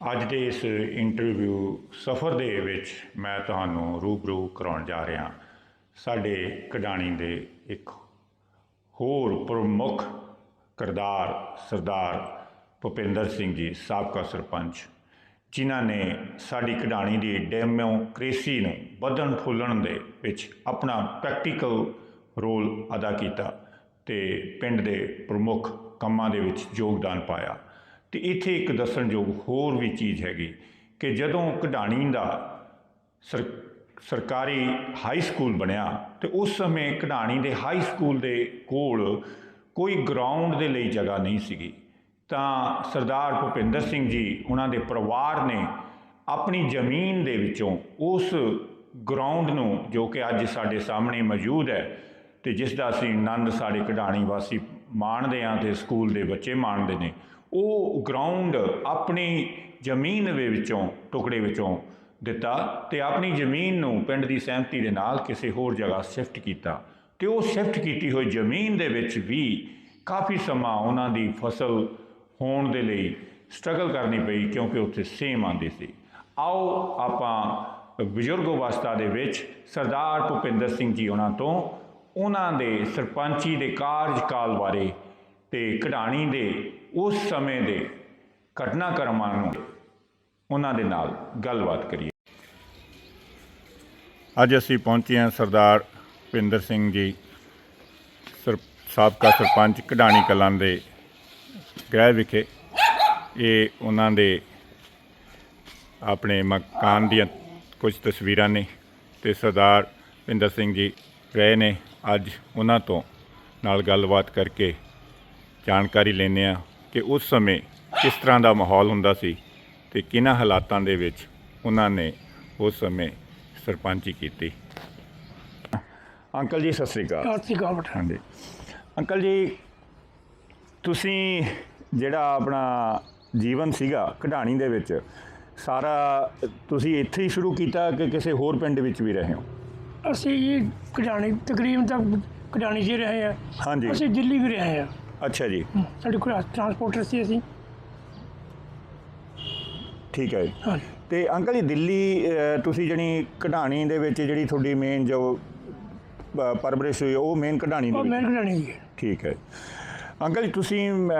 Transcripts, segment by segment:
ਅੱਜ ਦੇ ਇਸ ਇੰਟਰਵਿਊ ਸਫ਼ਰ ਦੇ ਵਿੱਚ ਮੈਂ ਤੁਹਾਨੂੰ ਰੂਬਰੂ ਕਰਾਉਣ ਜਾ ਰਿਹਾ ਸਾਡੇ ਕਢਾਣੀ ਦੇ ਇੱਕ ਹੋਰ ਪ੍ਰਮੁੱਖ ਕਿਰਦਾਰ ਸਰਦਾਰ ਭੁਪਿੰਦਰ ਸਿੰਘ ਜੀ, ਸਾਬਕਾ ਸਰਪੰਚ, ਜਿਨ੍ਹਾਂ ਨੇ ਸਾਡੀ ਕਢਾਣੀ ਦੀ ਡੈਮੋਕ੍ਰੇਸੀ ਨੂੰ ਵਧਣ ਫੁੱਲਣ ਦੇ ਵਿੱਚ ਆਪਣਾ ਪ੍ਰੈਕਟੀਕਲ ਰੋਲ ਅਦਾ ਕੀਤਾ ਤੇ ਪਿੰਡ ਦੇ ਪ੍ਰਮੁੱਖ ਕੰਮਾਂ ਦੇ ਵਿੱਚ ਯੋਗਦਾਨ ਪਾਇਆ। ਤੇ ਇੱਥੇ ਇੱਕ ਦੱਸਣਯੋਗ ਹੋਰ ਵੀ ਚੀਜ਼ ਹੈਗੀ ਕਿ ਜਦੋਂ ਕਢਾਣੀ ਦਾ ਸਰ, ਸਰਕਾਰੀ ਹਾਈ ਸਕੂਲ ਬਣਿਆ ਤੇ ਉਸ ਸਮੇਂ ਕਢਾਣੀ ਦੇ ਹਾਈ ਸਕੂਲ ਦੇ ਕੋਲ ਕੋਈ ਗਰਾਊਂਡ ਦੇ ਲਈ ਜਗ੍ਹਾ ਨਹੀਂ ਸੀਗੀ। ਤਾਂ ਸਰਦਾਰ ਭੁਪਿੰਦਰ ਸਿੰਘ ਜੀ, ਉਹਨਾਂ ਦੇ ਪਰਿਵਾਰ ਨੇ ਆਪਣੀ ਜ਼ਮੀਨ ਦੇ ਵਿੱਚੋਂ ਉਸ ਗਰਾਊਂਡ ਨੂੰ, ਜੋ ਕਿ ਅੱਜ ਸਾਡੇ ਸਾਹਮਣੇ ਮੌਜੂਦ ਹੈ ਤੇ ਜਿਸ ਦਾ ਅਸੀਂ ਆਨੰਦ ਸਾਡੇ ਕਢਾਣੀ ਵਾਸੀ ਮਾਣਦੇ ਹਾਂ ਤੇ ਸਕੂਲ ਦੇ ਬੱਚੇ ਮਾਣਦੇ ਨੇ ਉਹ ਗਰਾਊਂਡ ਆਪਣੀ ਜ਼ਮੀਨ ਦੇ ਵਿੱਚੋਂ, ਟੁਕੜੇ ਵਿੱਚੋਂ ਦਿੱਤਾ ਤੇ ਆਪਣੀ ਜ਼ਮੀਨ ਨੂੰ ਪਿੰਡ ਦੀ ਸਹਿਮਤੀ ਦੇ ਨਾਲ ਕਿਸੇ ਹੋਰ ਜਗ੍ਹਾ ਸ਼ਿਫਟ ਕੀਤਾ। ਤੇ ਉਹ ਸ਼ਿਫਟ ਕੀਤੀ ਹੋਈ ਜ਼ਮੀਨ ਦੇ ਵਿੱਚ ਵੀ ਕਾਫੀ ਸਮਾਂ ਉਹਨਾਂ ਦੀ ਫਸਲ ਹੋਣ ਦੇ ਲਈ ਸਟਰਗਲ ਕਰਨੀ ਪਈ ਕਿਉਂਕਿ ਉੱਥੇ ਸੇਮ ਆਂਦੀ ਸੀ। ਆਓ ਆਪਾਂ ਬਜ਼ੁਰਗ ਅਵਸਥਾ ਦੇ ਵਿੱਚ ਸਰਦਾਰ ਭੁਪਿੰਦਰ ਸਿੰਘ ਜੀ ਉਹਨਾਂ ਤੋਂ ਉਹਨਾਂ ਦੇ ਸਰਪੰਚੀ ਦੇ ਕਾਰਜਕਾਲ ਬਾਰੇ ਤੇ ਕਢਾਣੀ ਦੇ ਉਸ ਸਮੇਂ ਦੇ ਘਟਨਾਕ੍ਰਮਾਂ ਨੂੰ ਉਹਨਾਂ ਦੇ ਨਾਲ ਗੱਲਬਾਤ ਕਰੀਏ। ਅੱਜ ਅਸੀਂ ਪਹੁੰਚੇ ਹਾਂ ਸਰਦਾਰ ਭਿੰਦਰ ਸਿੰਘ ਜੀ, ਸਰ, ਸਾਬਕਾ ਸਰਪੰਚ ਕਢਾਣੀ ਕਲਾਂ ਦੇ ਗ੍ਰਹਿ ਵਿਖੇ। ਇਹ ਉਹਨਾਂ ਦੇ ਆਪਣੇ ਮਕਾਨ ਦੀਆਂ ਕੁਝ ਤਸਵੀਰਾਂ ਨੇ ਤੇ ਸਰਦਾਰ ਭਿੰਦਰ ਸਿੰਘ ਜੀ ਰਹੇ ਨੇ। ਅੱਜ ਉਹਨਾਂ ਤੋਂ ਨਾਲ ਗੱਲਬਾਤ ਕਰਕੇ ਜਾਣਕਾਰੀ ਲੈਂਦੇ ਆ ਕਿ ਉਸ ਸਮੇਂ ਕਿਸ ਤਰ੍ਹਾਂ ਦਾ ਮਾਹੌਲ ਹੁੰਦਾ ਸੀ ਤੇ ਕਿਹਨਾਂ ਹਾਲਾਤਾਂ ਦੇ ਵਿੱਚ ਉਹਨਾਂ ਨੇ ਉਸ ਸਮੇਂ ਸਰਪੰਚੀ ਕੀਤੀ। ਅੰਕਲ ਜੀ ਸਤਿ ਸ੍ਰੀ ਅਕਾਲ। ਸਤਿ ਸ਼੍ਰੀ ਅਕਾਲ ਹਾਂਜੀ। ਅੰਕਲ ਜੀ ਤੁਸੀਂ ਜਿਹੜਾ ਆਪਣਾ ਜੀਵਨ ਸੀਗਾ ਕਢਾਣੀ ਦੇ ਵਿੱਚ ਸਾਰਾ ਤੁਸੀਂ ਇੱਥੇ ਹੀ ਸ਼ੁਰੂ ਕੀਤਾ ਕਿ ਕਿਸੇ ਹੋਰ ਪਿੰਡ ਵਿੱਚ ਵੀ ਰਹੇ ਹੋ? ਅਸੀਂ ਜੀ ਕਢਾਣੀ ਤਕਰੀਬਨ ਤੱਕ ਕਢਾਣੀ 'ਚ ਹੀ ਰਹੇ ਆ ਹਾਂਜੀ। ਅਸੀਂ ਦਿੱਲੀ ਵੀ ਰਹੇ ਆ ਅੱਛਾ ਜੀ। ਸਾਡੇ ਕੋਲ ਟਰਾਂਸਪੋਰਟਰ ਸੀ ਅਸੀਂ। ਠੀਕ ਹੈ ਜੀ। ਹਾਂਜੀ। ਤੇ ਅੰਕਲ ਜੀ ਦਿੱਲੀ ਅਹ, ਤੁਸੀਂ ਜਣੀ ਕਢਾਣੀ ਦੇ ਵਿੱਚ ਜਿਹੜੀ ਤੁਹਾਡੀ ਮੇਨ ਜੋ ਅਹ, ਪਰਵਰਿਸ਼ ਹੋਈ ਉਹ ਮੇਨ ਕਢਾਣੀ ਦੇ ਉਹ ਵਿੱਚ? ਮੈਂ ਹੈ ਠੀਕ ਹੈ। ਅੰਕਲ ਜੀ ਤੁਸੀਂ ਅਹ,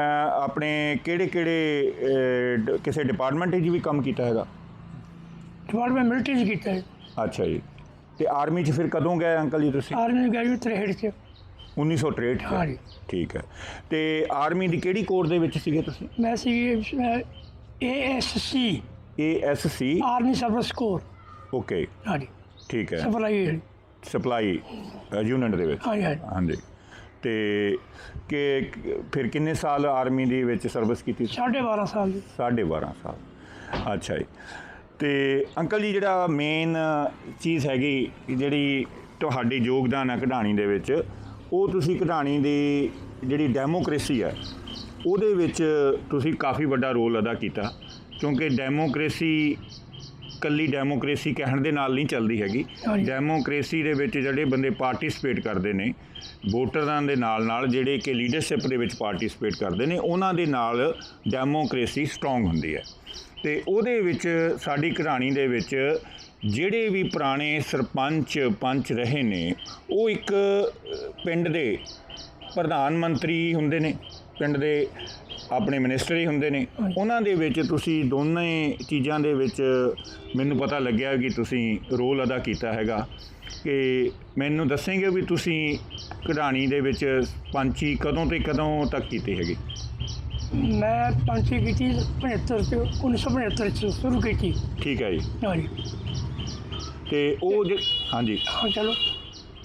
ਆਪਣੇ ਕਿਹੜੇ ਕਿਹੜੇ ਕਿਸੇ ਡਿਪਾਰਟਮੈਂਟ 'ਚ ਵੀ ਕੰਮ ਕੀਤਾ ਹੈਗਾ? ਡਿਪਾਰਟਮੈਂਟ ਮਿਲਟਰੀ 'ਚ ਕੀਤਾ ਹੈ। ਅੱਛਾ ਜੀ। ਤੇ ਆਰਮੀ 'ਚ ਫਿਰ ਕਦੋਂ ਗਏ ਅੰਕਲ ਜੀ ਤੁਸੀਂ? ਆਰਮੀ ਨੂੰ ਗ੍ਰੈਜੂਏਟ 63 ਚ। 1963 'ਚ ਹਾਂਜੀ। ਠੀਕ ਹੈ। ਤੇ ਆਰਮੀ ਦੀ ਕਿਹੜੀ ਕੋਰ ਦੇ ਵਿੱਚ ਸੀਗੇ ਤੁਸੀਂ? ਮੈਂ ਸੀ ASC ASC army service corps. Okay. ਹਾਂਜੀ। ਠੀਕ ਹੈ। ਸਪਲਾਈ ਸਪਲਾਈ ਯੂਨਿਟ ਦੇ ਵਿੱਚ। ਹਾਂਜੀ ਹਾਂਜੀ। ਹਾਂਜੀ। ਤੇ ਕਿ ਫਿਰ ਕਿੰਨੇ ਸਾਲ ਆਰਮੀ ਦੇ ਵਿੱਚ ਸਰਵਿਸ ਕੀਤੀ ਸਾਢੇ 12 ਸਾਲ ਦੀ 12.5 ਸਾਲ। ਅੱਛਾ ਜੀ। ਤੇ ਅੰਕਲ ਜੀ ਜਿਹੜਾ ਮੇਨ ਚੀਜ਼ ਹੈਗੀ ਜਿਹੜੀ ਤੁਹਾਡੀ ਯੋਗਦਾਨ ਹੈ ਕਢਾਣੀ ਦੇ ਵਿੱਚ ਉਹ ਤੁਸੀਂ ਕਢਾਣੀ ਦੀ ਜਿਹੜੀ ਡੈਮੋਕ੍ਰੇਸੀ ਹੈ ਉਹਦੇ ਵਿੱਚ ਤੁਸੀਂ ਕਾਫੀ ਵੱਡਾ ਰੋਲ ਅਦਾ ਕੀਤਾ। ਕਿਉਂਕਿ ਡੈਮੋਕ੍ਰੇਸੀ ਕੱਲੀ ਡੈਮੋਕ੍ਰੇਸੀ ਕਹਿਣ ਦੇ ਨਾਲ ਨਹੀਂ ਚੱਲਦੀ ਹੈਗੀ। ਡੈਮੋਕ੍ਰੇਸੀ ਦੇ ਵਿੱਚ ਜਿਹੜੇ ਬੰਦੇ ਪਾਰਟਿਸਿਪੇਟ ਕਰਦੇ ਨੇ ਵੋਟਰਾਂ ਦੇ ਨਾਲ ਨਾਲ ਜਿਹੜੇ ਕਿ ਲੀਡਰਸ਼ਿਪ ਦੇ ਵਿੱਚ ਪਾਰਟਿਸਿਪੇਟ ਕਰਦੇ ਨੇ ਉਹਨਾਂ ਦੇ ਨਾਲ ਡੈਮੋਕ੍ਰੇਸੀ ਸਟਰੋਂਗ ਹੁੰਦੀ ਹੈ। ਤੇ ਉਹਦੇ ਵਿੱਚ ਸਾਡੀ ਕਹਾਣੀ ਦੇ ਵਿੱਚ ਜਿਹੜੇ ਵੀ ਪੁਰਾਣੇ ਸਰਪੰਚ ਪੰਚ ਰਹੇ ਨੇ ਉਹ ਇੱਕ ਪਿੰਡ ਦੇ ਪ੍ਰਧਾਨ ਮੰਤਰੀ ਹੁੰਦੇ ਨੇ ਪਿੰਡ ਦੇ ਆਪਣੇ ਮਿਨਿਸਟਰ ਹੀ ਹੁੰਦੇ ਨੇ। ਉਹਨਾਂ ਦੇ ਵਿੱਚ ਤੁਸੀਂ ਦੋਨੇ ਚੀਜ਼ਾਂ ਦੇ ਵਿੱਚ ਮੈਨੂੰ ਪਤਾ ਲੱਗਿਆ ਕਿ ਤੁਸੀਂ ਰੋਲ ਅਦਾ ਕੀਤਾ ਹੈਗਾ ਕਿ ਮੈਨੂੰ ਦੱਸੇਂਗੇ ਵੀ ਤੁਸੀਂ ਕਢਾਣੀ ਦੇ ਵਿੱਚ ਪੰਚੀ ਕਦੋਂ ਤੇ ਕਦੋਂ ਤੱਕ ਕੀਤੀ ਹੈਗੀ? ਮੈਂ ਪੰਚੀ ਕੀਤੀ 75 ਤੇ 1975 ਚ ਸ਼ੁਰੂ ਕੀਤੀ। ਠੀਕ ਹੈ ਜੀ। ਹਾਂਜੀ। ਤੇ ਉਹ ਜੇ- ਹਾਂਜੀ। ਹਾਂ ਚਲੋ।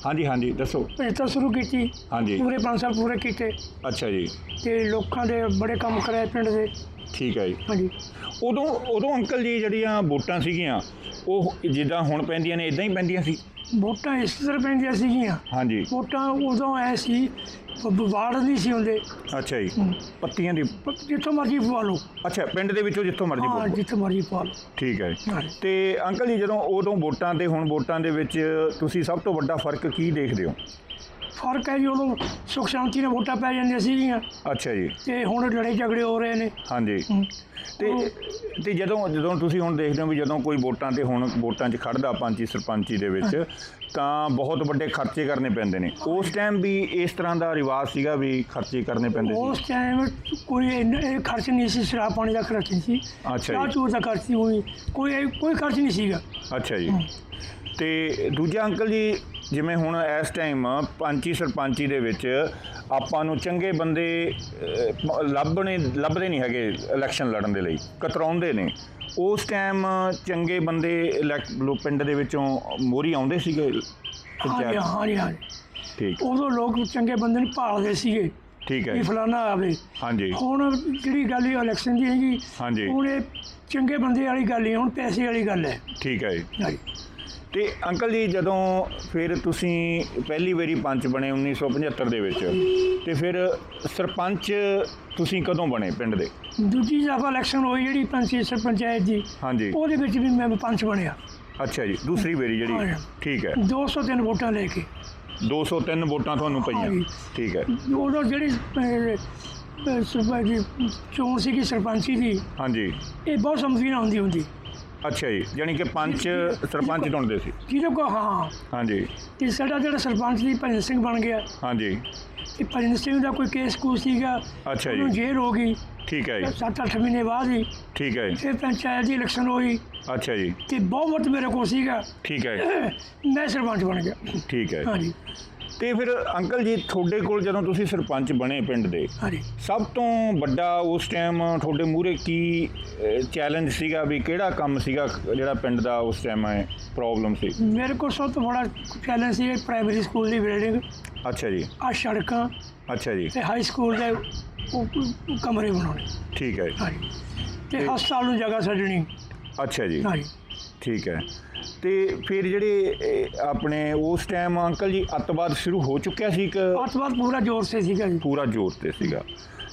ਹਾਂਜੀ ਹਾਂਜੀ ਦੱਸੋ। 75 ਸ਼ੁਰੂ ਕੀਤੀ। ਹਾਂਜੀ। ਪੂਰੇ 5 ਸਾਲ ਪੂਰੇ ਕੀਤੇ। ਅੱਛਾ ਜੀ। ਤੇ ਲੋਕਾਂ ਦੇ ਬੜੇ ਕੰਮ ਕਰਾਏ ਪਿੰਡ ਦੇ। ਠੀਕ ਹੈ ਜੀ। ਹਾਂਜੀ। ਉਦੋਂ ਉਦੋਂ ਅੰਕਲ ਜੀ ਜਿਹੜੀਆਂ ਵੋਟਾਂ ਸੀਗੀਆਂ ਉਹ ਜਿੱਦਾਂ ਹੁਣ ਪੈਂਦੀਆਂ ਨੇ ਇਦਾਂ ਹੀ ਪੈਂਦੀਆਂ ਸੀ? ਵੋਟਾਂ ਇਸ ਤਰ੍ਹਾਂ ਪੈਂਦੀਆਂ ਸੀਗੀਆਂ। ਹਾਂਜੀ। ਵੋਟਾਂ ਉਦੋਂ ਐ ਸੀ ਵਾਰਡ ਨਹੀਂ ਸੀ ਹੁੰਦੇ। ਅੱਛਾ ਜੀ। ਪੱਤੀਆਂ ਦੀ ਪ- ਜਿੱਥੋਂ ਮਰਜ਼ੀ ਪਵਾ ਲਓ। ਅੱਛਾ ਪਿੰਡ ਦੇ ਵਿੱਚੋਂ ਜਿੱਥੋਂ ਮਰਜ਼ੀ ਹਾਂ ਵੋਟ ਜਿੱਥੋਂ ਮਰਜ਼ੀ ਪਵਾ ਲਓ। ਠੀਕ ਹੈ ਜੀ। ਹਾਂਜੀ। ਤੇ ਅੰਕਲ ਜੀ ਜਦੋਂ ਉਦੋਂ ਵੋਟਾਂ ਤੇ ਹੁਣ ਵੋਟਾਂ ਦੇ ਵਿੱਚ ਤੁਸੀਂ ਸਭ ਤੋਂ ਵੱਡਾ ਫ਼ਰਕ ਕੀ ਦੇਖਦੇ ਹੋ? ਫ਼ਰਕ ਹੈ ਜੀ ਉਦੋਂ ਸੁਖ ਸ਼ਾਂਤੀ ਨਾਲ ਵੋਟਾਂ ਪੈ ਜਾਂਦੀਆਂ ਸੀਗੀਆਂ। ਅੱਛਾ ਜੀ। ਤੇ ਹੁਣ ਲੜਾਈ ਝਗੜੇ ਹੋ ਰਹੇ ਨੇ। ਹਾਂਜੀ। ਤੇ ਤੇ ਜਦੋਂ ਜਦੋਂ ਤੁਸੀਂ ਹੁਣ ਦੇਖਦੇ ਹੋ ਵੀ ਜਦੋਂ ਕੋਈ ਵੋਟਾਂ ਤੇ ਹੁਣ ਵੋਟਾਂ 'ਚ ਖੜਦਾ ਪੰਚੀ ਸਰਪੰਚੀ ਦੇ ਵਿੱਚ ਤਾਂ ਬਹੁਤ ਵੱਡੇ ਖਰਚੇ ਕਰਨੇ ਪੈਂਦੇ ਨੇ। ਉਸ ਟਾਈਮ ਵੀ ਇਸ ਤਰ੍ਹਾਂ ਦਾ ਰਿਵਾਜ ਸੀਗਾ ਵੀ ਖਰਚੇ ਕਰਨੇ ਪੈਂਦੇ ਸੀ? ਉਸ ਟਾਈਮ ਕੋਈ ਇਹ ਖਰਚ ਨਹੀਂ ਸੀ ਸ਼ਰਾਬ ਪਾਣੀ ਦਾ ਖਰਚ ਨਹੀਂ ਸੀ। ਅੱਛਾ ਜੀ। ਚੂਰ ਦਾ ਖਰਚ ਨਹੀਂ ਹੋਈ ਕੋਈ ਕੋਈ ਖਰਚ ਨਹੀਂ ਸੀਗਾ। ਅੱਛਾ ਜੀ। ਤੇ ਦੂਜਾ ਅੰਕਲ ਜੀ ਜਿਵੇਂ ਹੁਣ ਇਸ ਟਾਈਮ ਪੰਚੀ ਸਰਪੰਚੀ ਦੇ ਵਿੱਚ ਆਪਾਂ ਨੂੰ ਚੰਗੇ ਬੰਦੇ ਲੱਭਣੇ ਲੱਭਦੇ ਨਹੀਂ ਹੈਗੇ ਇਲੈਕਸ਼ਨ ਲੜਨ ਦੇ ਲਈ ਕਤਰਾਉਂਦੇ ਨੇ। ਉਸ ਟਾਈਮ ਚੰਗੇ ਬੰਦੇ ਪਿੰਡ ਦੇ ਵਿੱਚੋਂ ਮੋਰੀ ਆਉਂਦੇ ਸੀਗੇ ਹਾਂਜੀ ਹਾਂਜੀ ਹਾਂਜੀ। ਠੀਕ। ਉਦੋਂ ਲੋਕ ਚੰਗੇ ਬੰਦੇ ਨੂੰ ਭਾਲਦੇ ਸੀਗੇ ਠੀਕ ਹੈ ਵੀ ਫਲਾਣਾ ਆਵੇ। ਹਾਂਜੀ। ਹੁਣ ਜਿਹੜੀ ਗੱਲ ਇਹ ਇਲੈਕਸ਼ਨ ਦੀ ਹੈਗੀ ਹਾਂਜੀ। ਹੁਣ ਇਹ ਚੰਗੇ ਬੰਦੇ ਵਾਲੀ ਗੱਲ ਨਹੀਂ ਹੁਣ ਪੈਸੇ ਵਾਲੀ ਗੱਲ ਹੈ। ਠੀਕ ਹੈ ਜੀ। ਹਾਂਜੀ। ਤੇ ਅੰਕਲ ਜੀ ਜਦੋਂ ਫਿਰ ਤੁਸੀਂ ਪਹਿਲੀ ਵਾਰੀ ਪੰਚ ਬਣੇ 1975 ਦੇ ਵਿੱਚ ਤੇ ਫਿਰ ਸਰਪੰਚ ਤੁਸੀਂ ਕਦੋਂ ਬਣੇ ਪਿੰਡ ਦੇ? ਦੂਜੀ ਦਫਾ ਇਲੈਕਸ਼ਨ ਹੋਈ ਜਿਹੜੀ ਪੰਚਾਇਤ ਸਰਪੰਚਾਇਤ ਦੀ ਹਾਂਜੀ। ਉਹਦੇ ਵਿੱਚ ਵੀ ਮੈਂ ਪੰਚ ਬਣਿਆ। ਅੱਛਾ ਜੀ ਦੂਸਰੀ ਵਾਰੀ ਜਿਹੜੀ। ਠੀਕ ਹੈ। 203 ਵੋਟਾਂ ਲੈ ਕੇ। 203 ਵੋਟਾਂ ਤੁਹਾਨੂੰ ਪਈਆਂ। ਠੀਕ ਹੈ। ਉਦੋਂ ਜਿਹੜੀ ਸਰਪੰਚ ਚੋਣ ਸੀਗੀ ਸਰਪੰਚੀ ਦੀ ਹਾਂਜੀ। ਇਹ ਬਹੁਤ ਸਮਝੀ ਨਾ ਹੁੰਦੀ ਹੁੰਦੀ। ਅੱਛਾ ਜੀ ਯਾਨੀ ਕਿ ਪੰਚ ਸਰਪੰਚ ਚੁਣਦੇ ਸੀ। ਜਿਹਦੇ ਕੋ ਹਾਂ ਹਾਂਜੀ। ਤੇ ਸਾਡਾ ਜਿਹੜਾ ਸਰਪੰਚ ਦੀ ਭਜਨ ਸਿੰਘ ਬਣ ਗਿਆ। ਹਾਂਜੀ। ਤੇ ਭਜਨ ਸਿੰਘ ਦਾ ਕੋਈ ਕੇਸ ਕੂਸ ਸੀਗਾ ਅੱਛਾ ਉਹਨੂੰ ਜੀ ਜੇਲ੍ਹ ਹੋ ਗਈ। ਠੀਕ ਹੈ ਜੀ। 7-8 ਮਹੀਨੇ ਬਾਅਦ ਹੀ ਠੀਕ ਹੈ ਜੀ। ਫਿਰ ਪੰਚਾਇਤ ਦੀ ਇਲੈਕਸ਼ਨ ਹੋਈ। ਅੱਛਾ ਜੀ। ਤੇ ਬਹੁਤ ਵੋਟ ਮੇਰੇ ਕੋਲ ਸੀਗਾ। ਠੀਕ ਹੈ ਮੈਂ ਸਰਪੰਚ ਬਣ ਗਿਆ। ਠੀਕ ਹੈ ਹਾਂਜੀ। ਤੇ ਫਿਰ ਅੰਕਲ ਜੀ ਤੁਹਾਡੇ ਕੋਲ ਜਦੋਂ ਤੁਸੀਂ ਸਰਪੰਚ ਬਣੇ ਪਿੰਡ ਦੇ ਹਾਂਜੀ। ਸਭ ਤੋਂ ਵੱਡਾ ਉਸ ਟਾਈਮ ਤੁਹਾਡੇ ਮੂਹਰੇ ਕੀ ਚੈਲੰਜ ਸੀਗਾ ਵੀ ਕਿਹੜਾ ਕੰਮ ਸੀਗਾ ਜਿਹੜਾ ਪਿੰਡ ਦਾ ਉਸ ਟਾਈਮ ਪ੍ਰੋਬਲਮ ਸੀ? ਮੇਰੇ ਕੋਲ ਸਭ ਤੋਂ ਬੜਾ ਚੈਲੰਜ ਸੀ ਪ੍ਰਾਇਮਰੀ ਸਕੂਲ ਦੀ ਬਿਲਡਿੰਗ ਅੱਛਾ ਜੀ। ਆ ਸੜਕਾਂ ਅੱਛਾ ਜੀ। ਤੇ ਹਾਈ ਸਕੂਲ ਦੇ ਕਮਰੇ ਬਣਾਉਣੇ। ਠੀਕ ਹੈ ਹਾਂਜੀ। ਤੇ ਹਸਪਤਾਲ ਨੂੰ ਜਗ੍ਹਾ ਛੱਡਣੀ। ਅੱਛਾ ਜੀ। ਹਾਂਜੀ। ਠੀਕ ਹੈ। ਤੇ ਫਿਰ ਜਿਹੜੇ ਇਹ, ਆਪਣੇ ਉਸ ਟਾਈਮ ਅੰਕਲ ਜੀ ਅੱਤਵਾਦ ਸ਼ੁਰੂ ਹੋ ਚੁੱਕਿਆ ਸੀ ਕਿ ਅੱਤਵਾਦ ਪੂਰਾ ਜ਼ੋਰ ਸੇ ਸੀਗਾ ਜੀ। ਪੂਰਾ ਜ਼ੋਰ ਤੇ ਸੀਗਾ।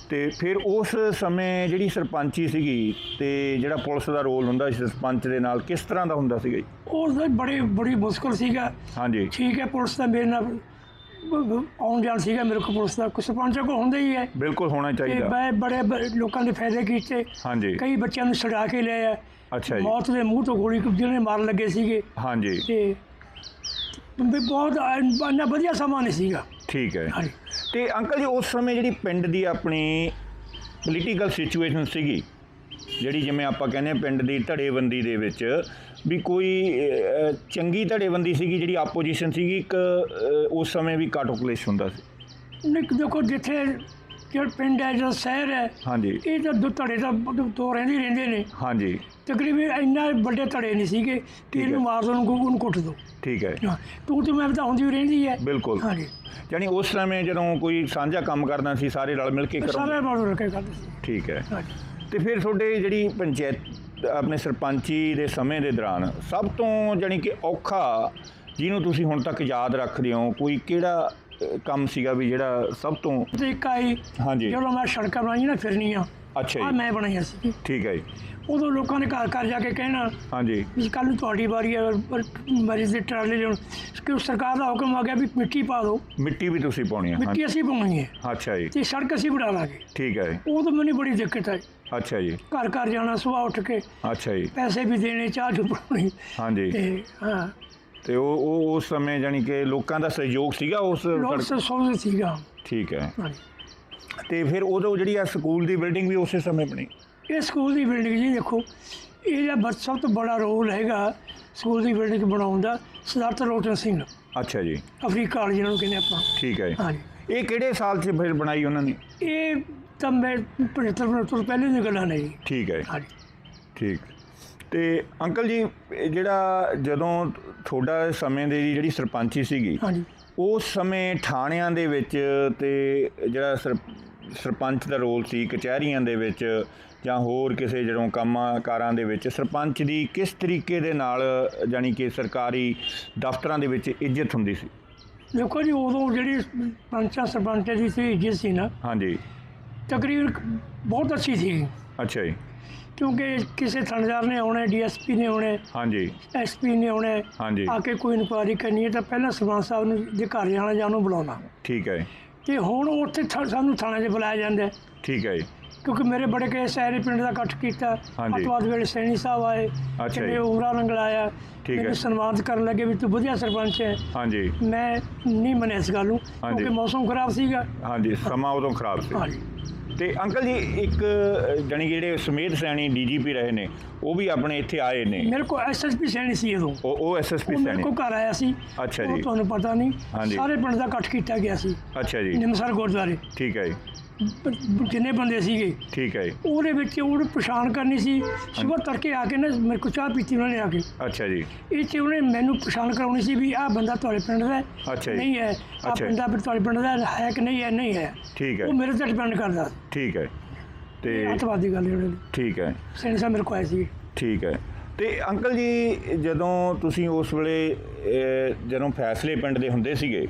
ਤੇ ਫਿਰ ਉਸ ਸਮੇਂ ਜਿਹੜੀ ਸਰਪੰਚੀ ਸੀਗੀ ਤੇ ਜਿਹੜਾ ਪੁਲਿਸ ਦਾ ਰੋਲ ਹੁੰਦਾ ਸੀ ਸਰਪੰਚ ਦੇ ਨਾਲ ਕਿਸ ਤਰ੍ਹਾਂ ਦਾ ਹੁੰਦਾ ਸੀਗਾ ਜੀ? ਉਹ ਤਾਂ ਬੜੀ ਬੜੀ ਮੁਸ਼ਕਲ ਸੀਗਾ। ਹਾਂਜੀ। ਠੀਕ ਹੈ ਪੁਲਿਸ ਦਾ ਮੇਰੇ ਨਾਲ ਆਉਣ ਜਾਣ ਸੀਗਾ ਮੇਰੇ ਕੋਲ ਪੁਲਿਸ ਦਾ। ਕੁਝ ਸਰਪੰਚਾਂ ਕੋਲ ਹੁੰਦਾ ਹੀ ਹੈ। ਬਿਲਕੁਲ ਹੋਣਾ ਤੇ ਚਾਹੀਦਾ। ਮੈਂ ਬੜੇ ਬ- ਲੋਕਾਂ ਦੇ ਫਾਇਦੇ ਕੀਤੇ। ਹਾਂਜੀ। ਕਈ ਬੱਚਿਆਂ ਨੂੰ ਛੁਡਾ ਕੇ ਲਿਆ। ਅੱਛਾ ਜੀ। ਮੌਤ ਦੇ ਮੂੰਹ ਤੋਂ ਗੋਲੀ ਜਿਹਨੇ ਮਾਰਨ ਲੱਗੇ ਸੀਗੇ। ਹਾਂਜੀ। ਤੇ ਵੀ ਬਹੁਤ ਇੰਨਾ ਵਧੀਆ ਸਮਾਂ ਨਹੀਂ ਸੀਗਾ। ਠੀਕ ਹੈ। ਹਾਂਜੀ। ਤੇ ਅੰਕਲ ਜੀ ਉਸ ਸਮੇਂ ਜਿਹੜੀ ਪਿੰਡ ਦੀ ਆਪਣੀ ਪੋਲੀਟੀਕਲ ਸਿਚੁਏਸ਼ਨ ਸੀਗੀ ਜਿਹੜੀ ਜਿਵੇਂ ਆਪਾਂ ਕਹਿੰਦੇ ਪਿੰਡ ਦੀ ਧੜੇਬੰਦੀ ਦੇ ਵਿੱਚ ਵੀ ਕੋਈ ਚੰਗੀ ਧੜੇਬੰਦੀ ਸੀਗੀ ਜਿਹੜੀ ਆਪੋਜੀਸ਼ਨ ਸੀਗੀ ਇੱਕ ਉਸ ਸਮੇਂ ਵੀ ਕਾਟੋਕਲੇਸ਼ ਹੁੰਦਾ ਸੀ? ਨਹੀਂ ਦੇਖੋ ਜਿੱਥੇ ਜਿਹੜਾ ਪਿੰਡ ਹੈ ਜਿਹੜਾ ਸ਼ਹਿਰ ਹੈ ਹਾਂਜੀ। ਇਹ ਤਾਂ ਦੋ ਧੜੇ ਦੋ- ਦੋ ਰਹਿੰਦੇ ਰਹਿੰਦੇ ਨੇ। ਹਾਂਜੀ। ਤਕਰੀਬਨ ਇੰਨਾ ਵੱਡੇ ਧੜੇ ਨਹੀਂ ਸੀਗੇ ਕਿ ਠੀਕ ਹੈ। ਇਹਨੂੰ ਮਾਰ ਦੋ ਨੂੰ ਉਹਨੂੰ ਕੁੱਟ ਦੋ। ਠੀਕ ਹੈ। ਤੂੰ ਤੇ ਮੈਂ ਤਾਂ ਹੁੰਦੀ ਰਹਿੰਦੀ ਹੈ। ਬਿਲਕੁਲ। ਹਾਂਜੀ। ਯਾਨੀ ਉਸ ਸਮੇਂ ਜਦੋਂ ਕੋਈ ਸਾਂਝਾ ਕੰਮ ਕਰਨਾ ਸੀ ਸਾਰੇ ਰਲ ਮਿਲ ਕੇ ਕਰੋ। ਸਾਰੇ ਮਾਰ ਰੱਖੇ ਕਰਦੇ ਸੀ। ਠੀਕ ਹੈ। ਹਾਂਜੀ। ਤੇ ਫਿਰ ਤੁਹਾਡੇ ਜਿਹੜੀ ਪੰਚਾਇਤ ਆਪਣੇ ਸਰਪੰਚੀ ਦੇ ਸਮੇਂ ਦੇ ਦੌਰਾਨ ਸਭ ਤੋਂ ਜਾਣੀ ਕਿ ਔਖਾ ਜਿਹਨੂੰ ਤੁਸੀਂ ਹੁਣ ਤੱਕ ਯਾਦ ਰੱਖਦੇ ਹੋ ਕੋਈ ਕਿਹੜਾ ਕੰਮ ਸੀਗਾ ਵੀ ਜਿਹੜਾ ਸਭ ਤੋਂ ਤੇ ਇੱਕ ਆਈ ਹਾਂਜੀ। ਜਦੋਂ ਮੈਂ ਸੜਕਾਂ ਬਣਾਈਆਂ ਨਾ ਫਿਰਨੀਆਂ ਅੱਛਾ ਆ ਜੀ ਮੈਂ ਬਣਾਈਆਂ ਸੀ। ਠੀਕ ਹੈ ਜੀ। ਉਦੋਂ ਲੋਕਾਂ ਨੇ ਘਰ ਘਰ ਜਾ ਕੇ ਕਹਿਣਾ ਹਾਂਜੀ। ਵੀ ਕੱਲ ਨੂੰ ਤੁਹਾਡੀ ਵਾਰੀ ਹੈ ਪਰ ਮਰੀਜ਼ ਦੇ ਟਰਾਲੇ ਲਿਆਉਣ। ਕਿ ਸਰਕਾਰ ਦਾ ਹੁਕਮ ਆ ਗਿਆ ਵੀ ਮਿੱਟੀ ਪਾ ਦਿਓ। ਮਿੱਟੀ ਵੀ ਤੁਸੀਂ ਪਾਉਣੀ ਹੈ ਮਿੱਟੀ ਅਸੀਂ ਪਾਉਣੀ ਹੈ ਹਾਂ। ਅੱਛਾ ਜੀ। ਤੇ ਸੜਕ ਅਸੀਂ ਬਣਾ ਲਾਂਗੇ। ਠੀਕ ਹੈ ਉਹ ਤਾਂ ਮੈਨੂੰ ਬੜੀ ਦਿੱਕਤ ਆਈ। ਅੱਛਾ ਜੀ। ਘਰ ਘਰ ਜਾਣਾ ਸਵੇਰ ਉੱਠ ਕੇ ਅੱਛਾ ਜੀ। ਪੈਸੇ ਵੀ ਦੇਣੇ ਚਾਹ ਚੁ ਬਣਾਉਣੀ ਹਾਂਜੀ। ਤੇ ਹਾਂ। ਤੇ ਉਹ ਉਹ ਉਸ ਸਮੇਂ ਜਾਣੀ ਕਿ ਲੋਕਾਂ ਦਾ ਸਹਿਯੋਗ ਸੀਗਾ ਉਸ ਲੋਕ ਸੋਚਦੇ ਸੀਗਾ। ਠੀਕ ਹੈ। ਤੇ ਫਿਰ ਉਦੋਂ ਜਿਹੜੀ ਆ ਸਕੂਲ ਦੀ ਬਿਲਡਿੰਗ ਵੀ ਉਸੇ ਸਮੇਂ ਬਣੀ। ਇਹ ਸਕੂਲ ਦੀ ਬਿਲਡਿੰਗ ਜੀ ਦੇਖੋ। ਇਹਦਾ ਬ- ਸਭ ਤੋਂ ਬੜਾ ਰੋਲ ਹੈਗਾ ਸਕੂਲ ਦੀ ਬਿਲਡਿੰਗ ਬਣਾਉਣ ਦਾ ਸਰਦਾਰ ਤਰਲੋਚਨ ਸਿੰਘ। ਅੱਛਾ ਜੀ। ਅਫਰੀਕਾ ਵਾਲੇ ਜਿਹਨਾਂ ਨੂੰ ਕਹਿੰਦੇ ਆਪਾਂ। ਠੀਕ ਹੈ ਜੀ। ਹਾਂਜੀ। ਇਹ ਕਿਹੜੇ ਸਾਲ 'ਚ ਫਿਰ ਬਣਾਈ ਉਹਨਾਂ ਨੇ? ਇਹ ਤਾਂ ਮੈਂ 75 ਤੋਂ ਪਹਿਲੇ ਦੀ ਗੱਲਾਂ ਨੇ ਜੀ। ਠੀਕ ਹੈ। ਹਾਂਜੀ। ਠੀਕ। ਤੇ ਅੰਕਲ ਜੀ ਜਿਹੜਾ ਜਦੋਂ ਤੁਹਾਡਾ ਸਮੇਂ ਦੇ ਜਿਹੜੀ ਸਰਪੰਚੀ ਸੀਗੀ ਹਾਂਜੀ। ਉਸ ਸਮੇਂ ਥਾਣਿਆਂ ਦੇ ਵਿੱਚ ਤੇ ਜਿਹੜਾ ਸਰ- ਸਰਪੰਚ ਦਾ ਰੋਲ ਸੀ ਕਚਹਿਰੀਆਂ ਦੇ ਵਿੱਚ ਜਾਂ ਹੋਰ ਕਿਸੇ ਜਦੋਂ ਕੰਮਾਂ ਕਾਰਾਂ ਦੇ ਵਿੱਚ। ਸਰਪੰਚ ਦੀ ਕਿਸ ਤਰੀਕੇ ਦੇ ਨਾਲ ਜਾਨੀ ਕਿ ਸਰਕਾਰੀ ਦਫ਼ਤਰਾਂ ਦੇ ਵਿੱਚ ਇੱਜ਼ਤ ਹੁੰਦੀ ਸੀ? ਦੇਖੋ ਜੀ ਉਦੋਂ ਜਿਹੜੀ ਪੰਚਾਂ ਸਰਪੰਚਾਂ ਦੀ ਸੀ ਇੱਜ਼ਤ ਸੀ ਨਾ। ਹਾਂਜੀ। ਤਕਰੀਬਨ ਬਹੁਤ ਅੱਛੀ ਸੀ। ਅੱਛਾ ਜੀ। ਕਿਉਂਕਿ ਕਿਸੇ ਥਾਣੇਦਾਰ ਨੇ ਆਉਣਾ ਡੀਐਸਪੀ ਨੇ ਆਉਣਾ ਹਾਂਜੀ। ਐਸਪੀ ਨੇ ਆਉਣਾ ਹਾਂਜੀ। ਆ ਕੇ ਕੋਈ ਇਨਕੁਆਇਰੀ ਕਰਨੀ ਹੈ ਤਾਂ ਪਹਿਲਾਂ ਸਰਪੰਚ ਸਾਹਿਬ ਨੂੰ ਦੇ ਘਰ ਜਾਣਾ ਜਾਂ ਉਹਨੂੰ ਬੁਲਾਉਣਾ। ਠੀਕ ਹੈ। ਤੇ ਹੁਣ ਉੱਥੇ ਥਾ- ਸਾਨੂੰ ਥਾਣੇ 'ਚ ਬੁਲਾਇਆ ਜਾਂਦਾ ਹੈ। ਠੀਕ ਹੈ ਜੀ ਕਿਉਂਕਿ ਮੇਰੇ ਬੜੇ ਕੇ ਸਾਰੇ ਪਿੰਡ ਦਾ ਇਕੱਠ ਕੀਤਾ ਹਾਂਜੀ। ਅਤਵਾਦ ਵੇਲੇ ਸੈਣੀ ਸਾਹਿਬ ਆਏ ਜੀ। ਕਿੰਨੇ ਉਮਰਾਂ ਲੰਗਲਾਇਆ ਠੀਕ ਹੈ। ਮੈਨੂੰ ਸਨਮਾਨਿਤ ਕਰਨ ਲੱਗੇ ਵੀ ਤੂੰ ਵਧੀਆ ਸਰਪੰਚ ਹੈ ਹਾਂਜੀ ਮੈਂ ਨਹੀਂ ਮੰਨਿਆ ਇਸ ਗੱਲ ਨੂੰ ਹਾਂਜੀ। ਕਿਉਂਕਿ ਮੌਸਮ ਖਰਾਬ ਸੀਗਾ ਹਾਂਜੀ ਸਮਾਂ ਉਦੋਂ ਖਰਾਬ ਸੀ ਹਾਂਜੀ ਤੇ ਅੰਕਲ ਜੀ ਇੱਕ ਜਾਣੀ ਜਿਹੜੇ ਸਮੇਤ ਸੈਣੀ ਡੀਜੀਪੀ ਰਹੇ ਨੇ ਉਹ ਵੀ ਆਪਣੇ ਇੱਥੇ ਆਏ ਨੇ? ਮੇਰੇ ਕੋਲ ਐਸਐਸਪੀ ਸੈਣੀ ਸੀ ਉਦੋਂ। ਉਹ ਉਹ ਐਸਐਸਪੀ ਉਹ ਮੇਰੇ ਸੈਣੀ? ਕੋਲ ਘਰ ਆਇਆ ਸੀ। ਅੱਛਾ ਜੀ। ਤੁਹਾਨੂੰ ਪਤਾ ਨਹੀਂ। ਸਾਰੇ ਪਿੰਡ ਦਾ ਇਕੱਠ ਕੀਤਾ ਗਿਆ ਸੀ। ਅੱਛਾ ਜੀ। ਨਿਮਸਰ ਗੁਰਦੁਆਰੇ। ਠੀਕ ਹੈ ਜੀ। ਜਿੰਨੇ ਬੰਦੇ ਸੀਗੇ। ਠੀਕ ਹੈ ਜੀ। ਉਹਦੇ ਵਿੱਚ ਉਹਨੂੰ ਪਛਾਣ ਕਰਨੀ ਸੀ। ਸਵੇਰ ਤੜਕੇ ਆ ਕੇ ਨਾ ਮੇਰੇ ਕੋਲ ਚਾਹ ਪੀਤੀ ਉਹਨਾਂ ਨੇ ਆ ਕੇ। ਅੱਛਾ ਜੀ। ਇਹ 'ਚ ਉਹਨੇ ਮੈਨੂੰ ਪਛਾਣ ਕਰਾਉਣੀ ਸੀ ਵੀ ਆਹ ਬੰਦਾ ਤੁਹਾਡੇ ਪਿੰਡ ਦਾ ਹੈ, ਅੱਛਾ ਜੀ। ਨਹੀਂ ਹੈ। ਆਹ। ਬੰਦਾ ਤੁਹਾਡੇ ਪਿੰਡ ਦਾ ਹੈ ਕਿ ਨਹੀਂ ਹੈ? ਨਹੀਂ ਹੈ। ਠੀਕ ਹੈ। ਉਹ ਮੇਰੇ ਤੇ ਡਿਪੈਂਡ ਕਰਦਾ। ਠੀਕ ਹੈ। ਤੇ ਅੱਤਵਾਦੀ ਗੱਲ ਜਿਹੜੀ ਠੀਕ ਹੈ। ਸਾਹਿਬ ਮੇਰੇ ਕੋਲ ਆਏ ਸੀ ਠੀਕ ਹੈ। ਤੇ ਅੰਕਲ ਜੀ ਜਦੋਂ ਤੁਸੀਂ ਉਸ ਵੇਲੇ ਜਦੋਂ ਫੈਸਲੇ ਪਿੰਡ ਦੇ ਹੁੰਦੇ ਸੀਗੇ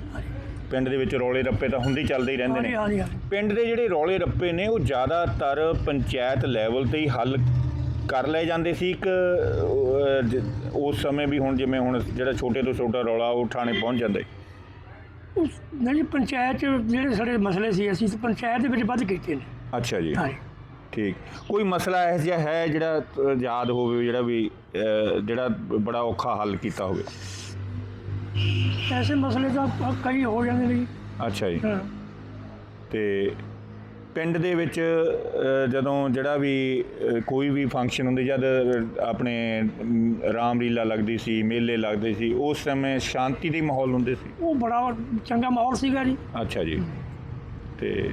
ਪਿੰਡ ਦੇ ਵਿੱਚ ਰੌਲੇ ਰੱਪੇ ਤਾਂ ਹੁੰਦੇ ਹੀ ਚੱਲਦੇ ਹੀ ਰਹਿੰਦੇ ਨੇ। ਹਾਂਜੀ ਹਾਂਜੀ। ਪਿੰਡ ਦੇ ਜਿਹੜੇ ਰੌਲੇ ਰੱਪੇ ਨੇ ਉਹ ਜ਼ਿਆਦਾਤਰ ਪੰਚਾਇਤ ਲੈਵਲ ਤੇ ਹੀ ਹੱਲ ਕਰ ਲਏ ਜਾਂਦੇ ਸੀ। ਇੱਕ ਉਸ ਸਮੇਂ ਵੀ ਹੁਣ ਜਿਵੇਂ ਹੁਣ ਜਿਹੜਾ ਛੋਟੇ ਤੋਂ ਛੋਟਾ ਰੌਲਾ ਉਹ ਥਾਣੇ ਪਹੁੰਚ ਜਾਂਦਾ। ਉਸ ਨਹੀਂ ਪੰਚਾਇਤ 'ਚ ਜਿਹੜੇ ਸਾਡੇ ਮਸਲੇ ਸੀ ਅਸੀਂ ਤਾਂ ਪੰਚਾਇਤ ਦੇ ਵਿੱਚ ਵੱਧ ਕੀਤੇ ਨੇ। ਅੱਛਾ ਜੀ। ਹਾਂਜੀ। ਠੀਕ। ਕੋਈ ਮਸਲਾ ਇਹੋ ਜਿਹਾ ਹੈ ਜਿਹੜਾ ਯਾਦ ਹੋਵੇ ਜਿਹੜਾ ਵੀ ਜਿਹੜਾ ਬੜਾ ਔਖਾ ਹੱਲ ਕੀਤਾ ਹੋਵੇ? ਐਸੇ ਮਸਲੇ ਤਾਂ ਕਈ ਹੋ ਜਾਂਦੇ ਨੇ ਜੀ। ਅੱਛਾ ਜੀ। ਹਾਂ। ਤੇ ਪਿੰਡ ਦੇ ਵਿੱਚ ਜਦੋਂ ਜਿਹੜਾ ਵੀ ਕੋਈ ਵੀ ਫੰਕਸ਼ਨ ਹੁੰਦੇ ਜਦ ਆਪਣੇ ਰਾਮਲੀਲਾ ਲੱਗਦੀ ਸੀ ਮੇਲੇ ਲੱਗਦੇ ਸੀ ਉਸ ਸਮੇਂ ਸ਼ਾਂਤੀ ਦੇ ਮਾਹੌਲ ਹੁੰਦੇ ਸੀ? ਉਹ ਬੜਾ ਚੰਗਾ ਮਾਹੌਲ ਸੀਗਾ ਜੀ। ਅੱਛਾ ਜੀ। ਤੇ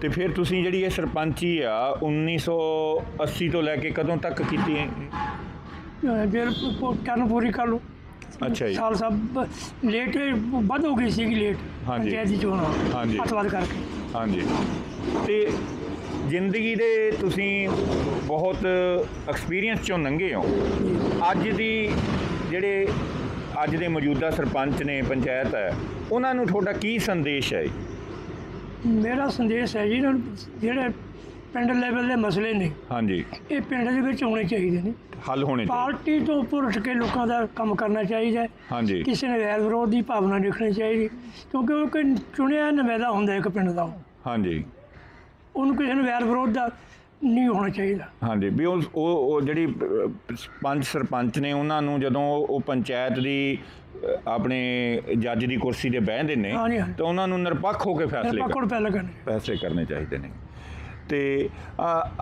ਤੇ ਫਿਰ ਤੁਸੀਂ ਜਿਹੜੀ ਇਹ ਸਰਪੰਚੀ ਆ 1980 ਤੋਂ ਲੈ ਕੇ ਕਦੋਂ ਤੱਕ ਕੀਤੀ ਹੈ? ਫਿਰ ਕਰਨ ਪੂਰੀ ਕਰ ਲਓ। ਅੱਛਾ ਜੀ। ਸਾਲ ਸਾਹਿਬ ਲੇਟ ਵੱਧ ਹੋ ਗਈ ਸੀਗੀ ਲੇਟ ਹਾਂਜੀ। ਪੰਚਾਇਤ ਦੀ ਚੋਣ। ਹਾਂਜੀ। ਅੱਤਵਾਦ ਕਰਕੇ। ਹਾਂਜੀ। ਤੇ ਜ਼ਿੰਦਗੀ ਦੇ ਤੁਸੀਂ ਬਹੁਤ ਐਕਸਪੀਰੀਅੰਸ ਚੋਂ ਲੰਘੇ ਹੋ। ਅੱਜ ਦੀ ਜਿਹੜੇ ਅੱਜ ਦੇ ਮੌਜੂਦਾ ਸਰਪੰਚ ਨੇ ਪੰਚਾਇਤ ਹੈ ਉਹਨਾਂ ਨੂੰ ਤੁਹਾਡਾ ਕੀ ਸੰਦੇਸ਼ ਹੈ ਮੇਰਾ ਸੰਦੇਸ਼ ਹੈ ਜੀ ਇਹਨਾਂ ਨੂੰ ਜਿਹੜੇ ਪਿੰਡ ਲੈਵਲ ਦੇ ਮਸਲੇ ਨੇ। ਹਾਂਜੀ। ਇਹ ਪਿੰਡ ਦੇ ਵਿੱਚ ਹੋਣੇ ਚਾਹੀਦੇ ਨੇ। ਹੱਲ ਹੋਣੇ ਚਾਹੀਦੇ। ਪਾਰਟੀ ਤੋਂ ਉੱਪਰ ਉੱਠ ਕੇ ਲੋਕਾਂ ਦਾ ਕੰਮ ਕਰਨਾ ਚਾਹੀਦਾ ਹੈ। ਹਾਂਜੀ। ਕਿਸੇ ਨੇ ਵੈਰ ਵਿਰੋਧ ਦੀ ਭਾਵਨਾ ਨਹੀਂ ਰੱਖਣੀ ਚਾਹੀਦੀ। ਕਿਉਂਕਿ ਉਹ ਕੋਈ ਚੁਣਿਆ ਨੁਮਾਇੰਦਾ ਹੁੰਦਾ ਇੱਕ ਪਿੰਡ ਦਾ। ਹਾਂਜੀ। ਉਹਨੂੰ ਕਿਸੇ ਨੂੰ ਵੈਰ ਵਿਰੋਧ ਦਾ ਨਹੀਂ ਹੋਣਾ ਚਾਹੀਦਾ। ਹਾਂਜੀ। ਵੀ ਉਹ ਉਹ ਉਹ ਜਿਹੜੀ ਅਹ, ਪੰਜ ਸਰਪੰਚ ਨੇ ਉਹਨਾਂ ਨੂੰ ਜਦੋਂ ਉਹ ਪੰਚਾਇਤ ਦੀ ਅਹ, ਆਪਣੇ ਜੱਜ ਦੀ ਕੁਰਸੀ ਤੇ ਬਹਿੰਦੇ ਨੇ ਹਾਂਜੀ, ਹਾਂਜੀ। ਤਾਂ ਉਹਨਾਂ ਨੂੰ ਨਿਰਪੱਖ ਹੋ ਕੇ ਫੈਸਲੇ ਫੈਸਲੇ ਕਰਨੇ ਚਾਹੀਦੇ ਨੇ। ਤੇ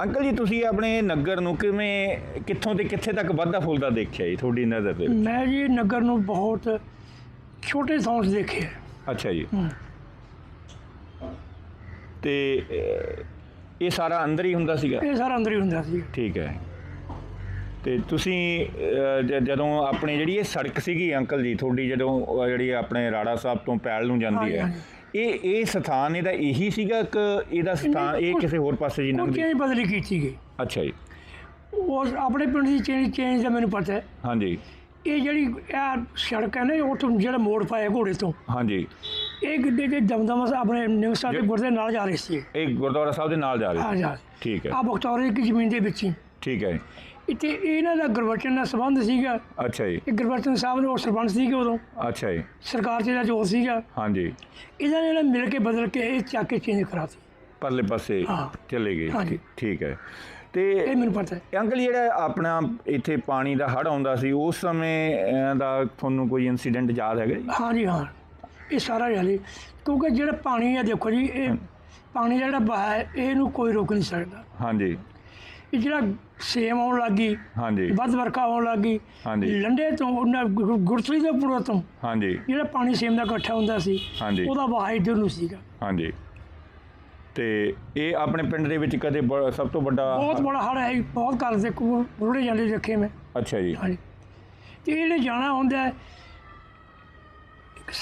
ਅੰਕਲ ਜੀ ਤੁਸੀਂ ਆਪਣੇ ਨਗਰ ਨੂੰ ਕਿਵੇਂ ਕਿੱਥੋਂ ਤੇ ਕਿੱਥੇ ਤੱਕ ਵਾਧਾ ਫੁੱਲਦਾ ਦੇਖਿਆ ਜੀ ਤੁਹਾਡੀ ਨਜ਼ਰ ਦੇ ਵਿੱਚ? ਮੈਂ ਜੀ ਨਗਰ ਨੂੰ ਬਹੁਤ ਛੋਟੇ 'ਚ ਦੇਖਿਆ। ਅੱਛਾ ਜੀ। ਤੇ ਇਹ ਸਾਰਾ ਅੰਦਰ ਹੀ ਹੁੰਦਾ ਸੀਗਾ? ਇਹ ਸਾਰਾ ਅੰਦਰ ਹੀ ਹੁੰਦਾ ਸੀ। ਠੀਕ ਹੈ। ਤੇ ਤੁਸੀਂ ਜਦੋਂ ਆਪਣੀ ਜਿਹੜੀ ਇਹ ਸੜਕ ਸੀਗੀ ਅੰਕਲ ਜੀ ਤੁਹਾਡੀ ਜਦੋਂ ਜਿਹੜੀ ਆਪਣੇ ਰਾੜਾ ਸਾਹਿਬ ਤੋਂ ਪੈਲ ਨੂੰ ਜਾਂਦੀ ਹੈ। ਇਹ ਇਹ ਸਥਾਨ ਇਹਦਾ ਇਹੀ ਸੀਗਾ ਕਿ ਇਹਦਾ ਸਥਾਨ ਇਹ ਕਿਸੇ ਹੋਰ ਪਾਸੇ ਜੀ ਉਹ ਲੰਘਦੀ ਚੇਂਜ ਬਦਲੀ ਕੀਤੀ ਗਈ। ਅੱਛਾ ਜੀ। ਉਹ ਆਪਣੇ ਪਿੰਡ ਦੀ ਚੇਂਜ ਚੇਂਜ ਦਾ ਮੈਨੂੰ ਪਤਾ ਹੈ। ਹਾਂਜੀ। ਇਹ ਜਿਹੜੀ ਇਹ ਸੜਕ ਹੈ ਨਾ ਉਹ ਤੋਂ ਜਿਹੜਾ ਮੋੜ ਪਾਇਆ ਘੋੜੇ ਤੋਂ। ਹਾਂਜੀ। ਇਹ ਗੱਡੇ ਦੇ ਦਮਦਮਾ ਸਾਹਿਬ ਆਪਣੇ ਨਿਵਸਾ ਦੇ ਜੇ- ਗੁਰਦੇ ਨਾਲ ਜਾ ਰਹੀ ਸੀ। ਇਹ ਗੁਰਦੁਆਰਾ ਸਾਹਿਬ ਦੇ ਨਾਲ ਜਾ ਆ ਰਹੀ ਜਾ ਠੀਕ ਹੈ। ਆ ਬਖਤੌਰੇ ਦੀ ਜ਼ਮੀਨ ਦੇ ਵਿੱਚ ਹੀ। ਠੀਕ ਹੈ ਇੱਥੇ ਇਹਨਾਂ ਦਾ ਗੁਰਬਚਨ ਨਾਲ ਸੰਬੰਧ ਸੀਗਾ। ਅੱਛਾ ਜੀ। ਇਹ ਗੁਰਬਚਨ ਸਾਹਿਬ ਨੇ ਉਹ ਸਰਪੰਚ ਸੀਗੇ ਉਦੋਂ। ਅੱਛਾ ਜੀ। ਸਰਕਾਰ 'ਚ ਇਹਦਾ ਜੋਰ ਸੀਗਾ। ਹਾਂਜੀ। ਇਹਨਾਂ ਨੇ ਨਾ ਮਿਲ ਕੇ ਬਦਲ ਕੇ ਇਹ ਚੱਕ ਕੇ ਚੇਂਜ ਕਰਾਤੀ। ਪਰਲੇ ਪਾਸੇ। ਚਲੇ ਗਏ। ਠੀਕ ਹੈ। ਇਹ ਤੇ ਮੈਨੂੰ ਪਤਾ ਹੈ। ਇਹ ਅੰਕਲ ਜਿਹੜਾ ਆਪਣਾ ਇੱਥੇ ਪਾਣੀ ਦਾ ਹੜ ਆਉਂਦਾ ਸੀ ਉਸ ਸਮੇਂ ਦਾ ਤੁਹਾਨੂੰ ਕੋਈ ਇਨਸੀਡੈਂਟ ਯਾਦ ਹੈਗਾ ਜੀ? ਹਾਂ ਜੀ ਹਾਂ। ਇਹ ਸਾਰਾ ਜਾਲੀ ਕਿਉਂਕਿ ਜਿਹੜਾ ਪਾਣੀ ਹੈ ਦੇਖੋ ਜੀ ਇਹ ਪਾਣੀ ਦਾ ਜਿਹੜਾ ਵਹਾਅ ਹੈ ਇਹਨੂੰ ਕੋਈ ਰੋਕ ਨਹੀਂ ਸਕਦਾ। ਹਾਂਜੀ। ਇਹ ਜਿਹੜਾ ਸੇਮ ਆਉਣ ਲੱਗੀ ਹਾਂਜੀ। ਵੱਧ ਵਰਖਾ ਆਉਣ ਲੱਗੀ ਹਾਂਜੀ। ਲੰਡੇ ਤੋਂ ਉਹਨਾਂ ਗੁ- ਗੁਰਸਲੀ ਦੇ ਪੁਰੋਂ ਤੋਂ ਹਾਂਜੀ। ਜਿਹੜਾ ਪਾਣੀ ਸੇਮ ਦਾ ਇਕੱਠਾ ਹੁੰਦਾ ਸੀ ਹਾਂਜੀ। ਉਹਦਾ ਵਹਾਅ ਇੱਧਰ ਨੂੰ ਸੀਗਾ। ਹਾਂਜੀ। ਤੇ ਇਹ ਆਪਣੇ ਪਿੰਡ ਦੇ ਵਿੱਚ ਕਦੇ ਬ- ਸਭ ਤੋਂ ਵੱਡਾ ਬਹੁਤ ਬੜਾ ਹੜ ਹੈ ਬਹੁਤ ਘਰ ਦੇ ਰੁੜੇ ਜਾਂਦੇ ਦੇਖੇ ਮੈਂ। ਅੱਛਾ ਜੀ। ਹਾਂਜੀ। ਤੇ ਇਹਨੇ ਜਾਣਾ ਹੁੰਦਾ ਹੈ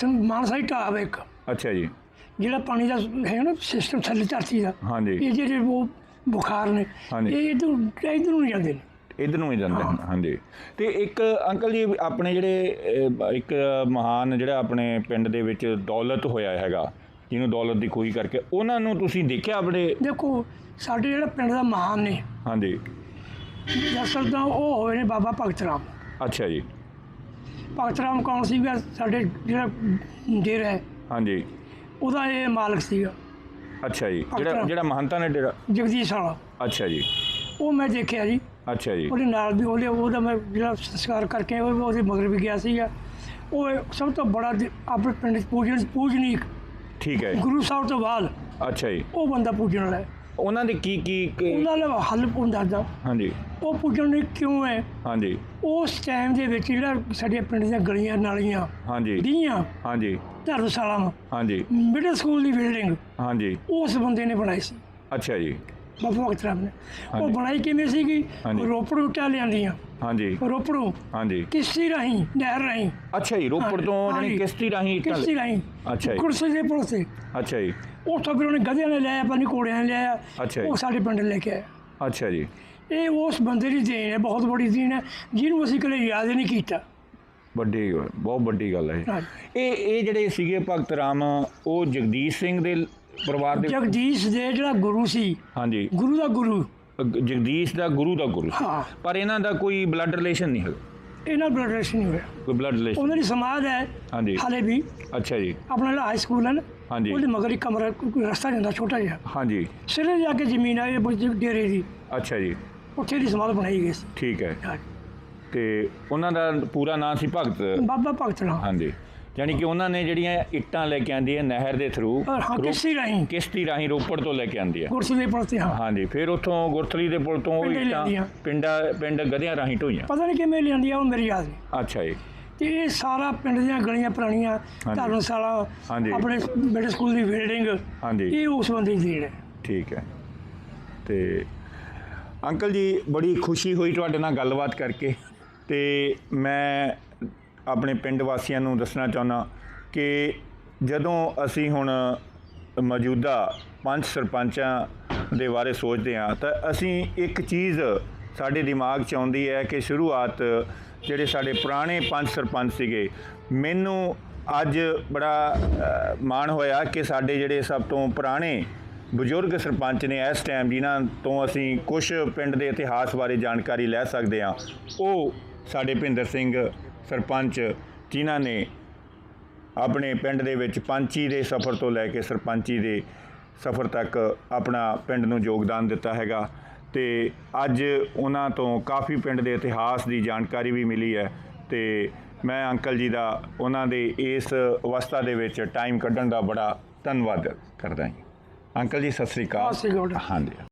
ਮਾਨਸਾਈ ਢਾਬ ਇੱਕ। ਅੱਛਾ ਜੀ। ਜਿਹੜਾ ਪਾਣੀ ਦਾ ਹੈ ਨਾ ਸਿਸਟਮ ਥੱਲੇ ਧਰਤੀ ਦਾ। ਹਾਂਜੀ। ਇਹ ਜਿਹੜੇ ਉਹ ਬੁਖਾਰ ਨੇ। ਹਾਂਜੀ। ਇਹ ਇਧਰ ਇਧਰ ਨੂੰ ਜਾਂਦੇ ਨੇ। ਇਧਰ ਨੂੰ ਹੀ ਜਾਂਦੇ ਹਨ ਹਾਂਜੀ। ਤੇ ਇੱਕ ਅੰਕਲ ਜੀ ਆਪਣੇ ਜਿਹੜੇ ਅਹ, ਇੱਕ ਮਹਾਨ ਜਿਹੜਾ ਆਪਣੇ ਪਿੰਡ ਦੇ ਵਿੱਚ ਦੌਲਤ ਹੋਇਆ ਹੈਗਾ ਜਿਹਨੂੰ ਦੌਲਤ ਦੀ ਖੋਜ ਕਰਕੇ ਉਹਨਾਂ ਨੂੰ ਤੁਸੀਂ ਦੇਖਿਆ ਆਪਣੇ? ਦੇਖੋ ਸਾਡੇ ਜਿਹੜਾ ਪਿੰਡ ਦਾ ਮਹਾਨ ਨੇ। ਹਾਂਜੀ। ਦਰਅਸਲ ਤਾਂ ਉਹ ਹੋਏ ਨੇ ਬਾਬਾ ਭਗਤ ਰਾਮ। ਅੱਛਾ ਜੀ। ਭਗਤ ਰਾਮ ਕੌਣ ਸੀਗਾ? ਸਾਡੇ ਜਿਹੜਾ ਡੇਰਾ ਹੈ। ਹਾਂਜੀ। ਉਹਦਾ ਇਹ ਮਾਲਕ ਸੀਗਾ। ਅੱਛਾ ਜੀ ਜਿਹੜਾ। ਜਿਹੜਾ ਮਹੰਤਾ ਨੇ ਡੇਰਾ ਜਗਦੀਸ਼ ਵਾਲਾ। ਅੱਛਾ ਜੀ। ਉਹ ਮੈਂ ਦੇਖਿਆ ਜੀ। ਅੱਛਾ ਜੀ। ਉਹਦੇ ਨਾਲ ਵੀ ਉਹਦੇ ਉਹਦਾ ਮੈਂ ਜਿਹੜਾ ਸੰਸਕਾਰ ਕਰਕੇ ਉਹ- ਉਹਦੇ ਮਗਰ ਵੀ ਗਿਆ ਸੀਗਾ। ਉਹ ਸਭ ਤੋਂ ਬੜਾ ਆਪਣੇ ਪਿੰਡ 'ਚ ਪੂਜਨ ਪੂਜਨੀਕ ਠੀਕ ਹੈ ਗੁਰੂ ਸਾਹਿਬ ਤੋਂ ਬਾਅਦ ਅੱਛਾ ਜੀ। ਉਹ ਬੰਦਾ ਪੂਜਣ ਵਾਲਾ ਹੈ। ਉਹਨਾਂ ਦੇ ਕੀ ਕੀ ਕੀ- ਉਹਨਾਂ ਦਾ ਹੱਲ ਹੁੰਦਾ ਦਾ ਹਾਂਜੀ। ਉਹ ਪੂਜਣ ਲਈ ਕਿਉਂ ਹੈ? ਹਾਂਜੀ। ਉਸ ਟਾਈਮ ਦੇ ਵਿੱਚ ਜਿਹੜਾ ਸਾਡੇ ਪਿੰਡ ਦੀਆਂ ਗਲੀਆਂ ਨਾਲੀਆਂ ਹਾਂਜੀ। ਡੀਆਂ ਹਾਂਜੀ। ਧਰਮਸ਼ਾਲਾਵਾਂ ਹਾਂਜੀ। ਮਿਡਲ ਸਕੂਲ ਦੀ ਬਿਲਡਿੰਗ ਹਾਂਜੀ। ਉਸ ਬੰਦੇ ਨੇ ਬਣਾਈ ਸੀ। ਅੱਛਾ ਜੀ। ਬਾਬਾ ਭਗਤ ਰਾਮ ਨੇ। ਉਹ। ਬਣਾਈ ਕਿਵੇਂ ਸੀਗੀ। ਰੋਪੜੋਂ ਟਾ ਲਿਆਂਦੀਆਂ। ਹਾਂਜੀ। ਰੋਪੜੋਂ। ਹਾਂਜੀ। ਕਿਸ਼ਤੀ ਰਾਹੀਂ ਨਹਿਰ ਰਾਹੀਂ। ਅੱਛਾ ਜੀ ਰੋਪੜ ਤੋਂ। ਜਾਨੀ ਕਿਸ਼ਤੀ ਰਾਹੀਂ ਕਿਸ਼ਤੀ ਰਾਹੀਂ। ਅੱਛਾ ਜੀ। ਕੁਰਸੇ ਦੇ ਪੁਲ ਤੇ। ਅੱਛਾ ਜੀ। ਉੱਥੋਂ ਫਿਰ ਉਹਨੇ ਗਧਿਆਂ ਨੇ ਲਿਆਇਆ ਪਾਣੀ ਘੋੜਿਆਂ ਨੇ ਲਿਆਇਆ। ਅੱਛਾ ਜੀ। ਉਹ ਸਾਡੇ ਪਿੰਡ ਲੈ ਕੇ ਆਇਆ। ਅੱਛਾ ਜੀ। ਇਹ ਉਸ ਬੰਦੇ ਦੀ ਦੇਣ ਹੈ ਬਹੁਤ ਬੜੀ ਦੇਣ ਹੈ ਜਿਹਨੂੰ ਅਸੀਂ ਕਦੇ ਯਾਦ ਹੀ ਨਹੀਂ ਕੀਤਾ। ਵੱਡੀ ਬਹੁਤ ਵੱਡੀ ਗੱਲ ਹੈ ਇਹ। ਇਹ ਜਿਹੜੇ ਸੀਗੇ ਭਗਤ ਰਾਮ ਉਹ ਜਗਦੀਸ਼ ਸਿੰਘ ਦੇ ਪਰਿਵਾਰ ਦੇ ਜਗਦੀਸ਼ ਦੇ ਜਿਹੜਾ ਗੁਰੂ ਸੀ ਹਾਂਜੀ। ਗੁਰੂ ਦਾ ਗੁਰੂ। ਜਗਦੀਸ਼ ਦਾ ਗੁਰੂ ਦਾ ਗੁਰੂ ਪਰ ਇਹਨਾਂ ਦਾ ਕੋਈ ਬਲੱਡ ਰਿਲੇਸ਼ਨ ਨਹੀਂ ਹੈ ਇਹਨਾਂ ਬਲੱਡ ਰਿਲੇਸ਼ਨ ਨਹੀਂ ਹੋਇਆ। ਕੋਈ ਬਲੱਡ ਰਿਲੇਸ਼ਨ ਉਹਨਾਂ ਦੀ ਸਮਾਧ ਹੈ ਹਾਂਜੀ। ਹਾਲੇ ਵੀ। ਅੱਛਾ ਜੀ। ਆਪਣਾ ਹਾਈ ਸਕੂਲ ਹੈ ਨਾ ਹਾਂਜੀ। ਉਹਦੇ ਮਗਰ ਇੱਕ ਕਮਰਾ ਕੋਈ ਰਸਤਾ ਜਾਂਦਾ ਛੋਟਾ ਜਿਹਾ। ਹਾਂਜੀ। ਸਿਰੇ ਜਾ ਕੇ ਜ਼ਮੀਨ ਆ ਇਹ ਬੁੱਝ ਡੇਰੇ ਦੀ। ਅੱਛਾ ਜੀ। ਉੱਥੇ ਦੀ ਸਮਾਧ ਬਣਾਈ ਗਈ ਸੀ। ਠੀਕ ਹੈ। ਤੇ ਉਹਨਾਂ ਦਾ ਪੂਰਾ ਨਾਮ ਸੀ ਭਗਤ। ਬਾਬਾ ਭਗਤ ਰਾਮ ਹਾਂਜੀ। ਯਾਨੀ ਕਿ ਉਹਨਾਂ ਨੇ ਜਿਹੜੀਆਂ ਇੱਟਾਂ ਲੈ ਕੇ ਆਂਦੀਆਂ ਨਹਿਰ ਦੇ ਥਰੂ ਹਾਂ ਕਿਸ਼ਤੀ ਰਾਹੀਂ। ਕਿਸ਼ਤੀ ਰਾਹੀਂ ਰੋਪੜ ਤੋਂ ਲੈ ਕੇ ਆਂਦੀ ਆ ਗੁਰਸੂ ਦੇ ਪੁਲ ਤੇ ਹਾਂ। ਹਾਂਜੀ ਫਿਰ ਉੱਥੋਂ ਗੁਰਥਲੀ ਦੇ ਪੁਲ ਤੋਂ ਉਹ ਇੱਟਾਂ ਲਿਆਂਦੀਆਂ। ਪਿੰਡਾਂ ਪਿੰਡ ਗਧਿਆਂ ਰਾਹੀਂ ਢੋਈਆਂ। ਪਤਾ ਨਹੀਂ ਕਿਵੇਂ ਲਿਆਂਦੀ ਆ ਉਹ ਮੇਰੀ ਯਾਦ ਨਹੀਂ ਅੱਛਾ ਜੀ। ਤੇ ਇਹ ਸਾਰਾ ਪਿੰਡ ਦੀਆਂ ਗਲੀਆਂ ਪੁਰਾਣੀਆਂ। ਧਰਮਸ਼ਾਲਾ। ਆਪਣੇ ਮਿਡਲ ਸਕੂਲ ਦੀ ਬਿਲਡਿੰਗ ਹਾਂਜੀ। ਇਹ ਉਸ ਬੰਦੇ ਦੀ ਹੈ। ਠੀਕ ਹੈ। ਤੇ ਅੰਕਲ ਜੀ ਬੜੀ ਖੁਸ਼ੀ ਹੋਈ ਤੁਹਾਡੇ ਨਾਲ ਗੱਲਬਾਤ ਕਰਕੇ। ਤੇ ਮੈਂ ਆਪਣੇ ਪਿੰਡ ਵਾਸੀਆਂ ਨੂੰ ਦੱਸਣਾ ਚਾਹੁੰਦਾ ਕਿ ਜਦੋਂ ਅਸੀਂ ਹੁਣ ਮੌਜੂਦਾ ਪੰਜ ਸਰਪੰਚਾਂ ਦੇ ਬਾਰੇ ਸੋਚਦੇ ਹਾਂ, ਤਾਂ ਅਸੀਂ ਇੱਕ ਚੀਜ਼ ਸਾਡੇ ਦਿਮਾਗ 'ਚ ਆਉਂਦੀ ਹੈ ਕਿ ਸ਼ੁਰੂਆਤ ਜਿਹੜੇ ਸਾਡੇ ਪੁਰਾਣੇ ਪੰਜ ਸਰਪੰਚ ਸੀਗੇ, ਮੈਨੂੰ ਅੱਜ ਬੜਾ ਮਾਣ ਹੋਇਆ ਕਿ ਸਾਡੇ ਜਿਹੜੇ ਸਭ ਤੋਂ ਪੁਰਾਣੇ ਬਜ਼ੁਰਗ ਸਰਪੰਚ ਨੇ ਇਸ ਟਾਈਮ ਜਿਨ੍ਹਾਂ ਤੋਂ ਅਸੀਂ ਕੁਝ ਪਿੰਡ ਦੇ ਇਤਿਹਾਸ ਬਾਰੇ ਜਾਣਕਾਰੀ ਲੈ ਸਕਦੇ ਹਾਂ, ਉਹ ਸਾਡੇ ਭਿੰਦਰ ਸਿੰਘ ਸਰਪੰਚ ਜਿਨ੍ਹਾਂ ਨੇ ਆਪਣੇ ਪਿੰਡ ਦੇ ਵਿੱਚ ਪੰਚੀ ਦੇ ਸਫ਼ਰ ਤੋਂ ਲੈ ਕੇ ਸਰਪੰਚੀ ਦੇ ਸਫ਼ਰ ਤੱਕ ਆਪਣਾ ਪਿੰਡ ਨੂੰ ਯੋਗਦਾਨ ਦਿੱਤਾ ਹੈਗਾ। ਤੇ ਅੱਜ ਉਹਨਾਂ ਤੋਂ ਕਾਫੀ ਪਿੰਡ ਦੇ ਇਤਿਹਾਸ ਦੀ ਜਾਣਕਾਰੀ ਵੀ ਮਿਲੀ ਹੈ ਤੇ ਮੈਂ ਅੰਕਲ ਜੀ ਦਾ ਉਹਨਾਂ ਦੇ ਇਸ ਅਵਸਥਾ ਦੇ ਵਿੱਚ ਟਾਈਮ ਕੱਢਣ ਦਾ ਬੜਾ ਧੰਨਵਾਦ ਕਰਦਾ ਹਾਂ ਅੰਕਲ ਜੀ ਸਤਿ ਸ੍ਰੀ ਅਕਾਲ। ਹਾਂਜੀ।